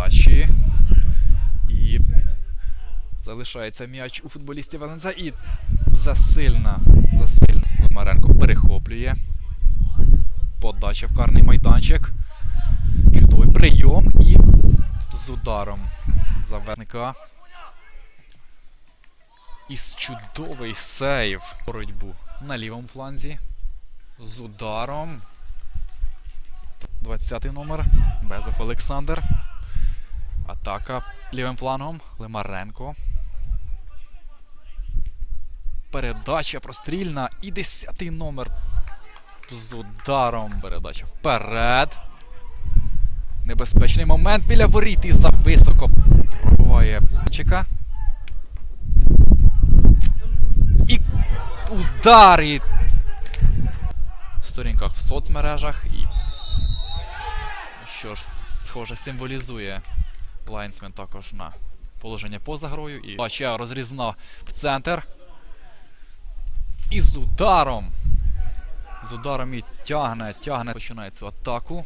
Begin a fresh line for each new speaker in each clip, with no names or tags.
передачі. І залишається м'яч у футболістів ЛНЗ. І засильна, засильна. Лимаренко перехоплює. Подача в карний майданчик. Чудовий прийом і з ударом заверника. І чудовий сейв. Боротьбу на лівому фланзі. З ударом. 20-й номер. Безов Олександр. Атака лівим флангом. Лимаренко. Передача прострільна. І 10 номер. З ударом. Передача вперед. Небезпечний момент біля воріт і зависоко пробиває Чека. І удар і в сторінках в соцмережах і що ж, схоже, символізує лайнсмен також на положення поза грою. І бача розрізна в центр. І з ударом. З ударом і тягне, тягне, починає цю атаку.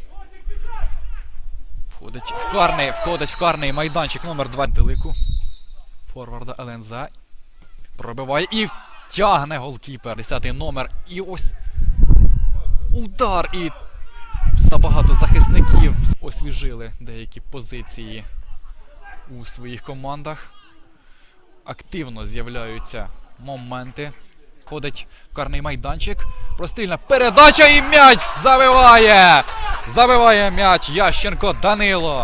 Входить в карний, входить в карний майданчик номер 2 Тилику. Форварда ЛНЗ. Пробиває і тягне голкіпер. 10 номер. І ось удар. І забагато захисників освіжили деякі позиції у своїх командах. Активно з'являються моменти. Ходить в карний майданчик. Простильна передача і м'яч забиває! Забиває м'яч Ященко Данило.